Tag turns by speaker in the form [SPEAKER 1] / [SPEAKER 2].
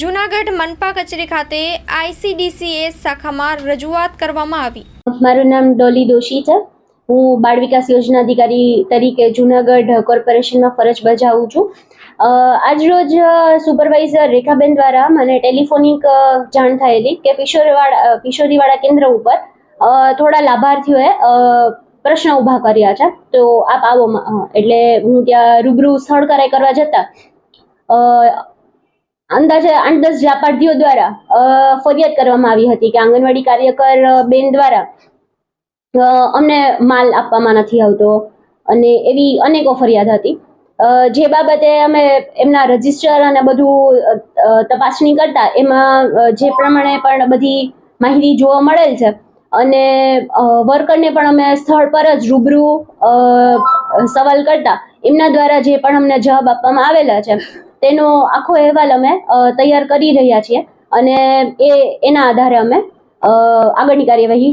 [SPEAKER 1] જૂનાગઢ મનપા કચેરી ખાતે આઈસીડીસીએસ શાખામાં રજૂઆત કરવામાં આવી.
[SPEAKER 2] મારું નામ ડોલી દોશી છે. હું બાળ વિકાસ યોજના અધિકારી તરીકે જુનાગઢ કોર્પોરેશનમાં ફરજ બજાવું છું. આજરોજ સુપરવાઇઝર રેખાબેન દ્વારા મને ટેલિફોનિક જાણ થયેલી કે કિશોરવાળા કિશોરીવાળા કેન્દ્ર ઉપર થોડા લાભાર્થીઓએ પ્રશ્ન ઊભા કર્યા છે. તો આપ આવો એટલે હું ત્યાં રૂબરૂ સ્થળ કરાઈ કરવા જતાં અંદાજે આઠ દસ લાભાર્થીઓ દ્વારા ફરિયાદ કરવામાં આવી હતી કે આંગણવાડી કાર્યકર બેન દ્વારા અમને માલ આપવામાં નથી આવતો અને એવી અનેકો ફરિયાદ હતી. જે બાબતે અમે એમના રજિસ્ટર અને બધું તપાસણી કરતા એમાં જે પ્રમાણે પણ બધી માહિતી જોવા મળેલ છે અને વર્કરને પણ અમે સ્થળ પર જ રૂબરૂ સવાલ કરતા. એમના દ્વારા જે પણ અમને જવાબ આપવામાં આવેલા છે. તેનો આખો અહેવાલ અમે તૈયાર કરી રહ્યા છીએ અને એ, એના આધારે અમે આગળની કાર્યવાહી